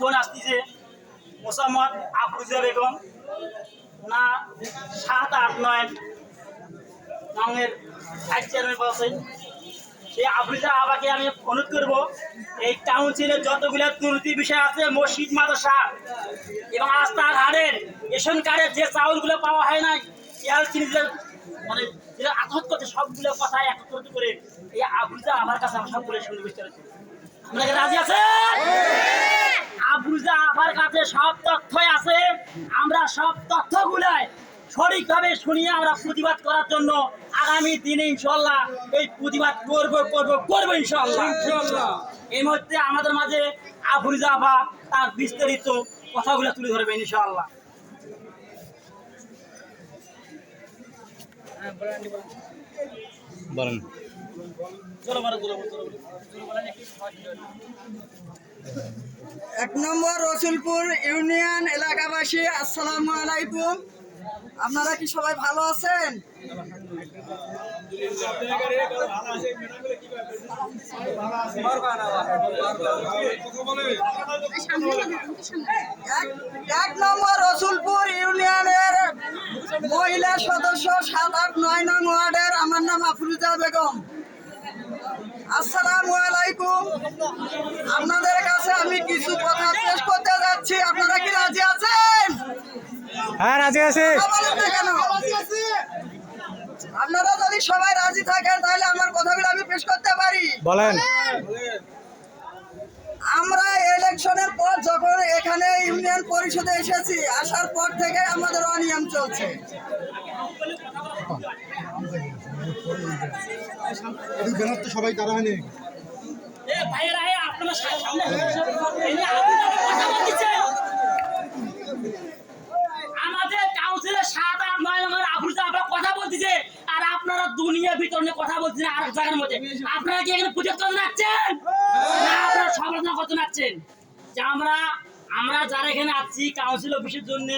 বোন আসতেছে মোসাম্মদ আফরুজা বেগম না সাত আট নয় নামের ভাইস চেয়ারম্যান বলছেন সেই আফরুজা আবাকে আমি অনুরোধ করব, এই কাউন্সিলের যতগুলো দুর্নীতি বিষয় আছে, মসজিদ, মাদ্রাসা এবং রাস্তাঘাটের রেশন কার্ডের যে চাউলগুলো পাওয়া হয় না মানে যেটা আত্মহত্যা করছে, সবগুলো কথা একত্রিত করে এই আফরুজা আমার কাছে আমার সবগুলো শুনে বুঝতে পারছি আপনাকে রাজি আছে সব তথ্যই আছে। আমরা সব তথ্যগুলাই সঠিকভাবে শুনিয়ে আমরা প্রতিবাদ করার জন্য আগামী দিনে ইনশাল্লাহ এই প্রতিবাদ করব করব করব ইনশাল্লাহ এই মুহূর্তে আমাদের মাঝে আফরুজা আফা তার বিস্তারিত কথাগুলো তুলে ধরবে ইনশাল্লাহ বলেন। এক নম্বর রসুলপুর ইউনিয়ন এলাকাবাসী আসসালামু আলাইকুম। আপনারা কি সবাই ভালো আছেন? এক- নম্বর মহিলা সদস্য সাত আট নয় নং ওয়ার্ডের আমার নাম আফরুজা বেগম। আসসালামু আলাইকুম। আপনাদের কাছে আমি কিছু কথা পেশ করতে যাচ্ছি। আপনারা কি রাজি আছেন? হ্যাঁ রাজি আছে। কেন? আপনারা যদি সবাই রাজি থাকেন তাহলে আমার কথাগুলো আমি পেশ করতে পারি। বলেন আমরা ইলেকশনের পর যখন এখানে ইউনিয়ন পরিষদে এসেছি আসার পর থেকে আমাদের অনিয়ম চলছে। সবাই তারা হয়নি। আমাদের কাউন্সিলের সাত আট নয় নম্বর আফরুজা আপনারা কথা বলতেছে আর আপনারা দুনিয়া ভিতর নিয়ে কথা বলছেন আর এক জায়গার মধ্যে। আপনারা কি এখানে প্রজেক্ট করতে নাচছেন? না আপনারা সমালোচনা করতে নাচছেন। যে আমরা আমরা যারা এখানে আছি কাউন্সিল অফিসের জন্য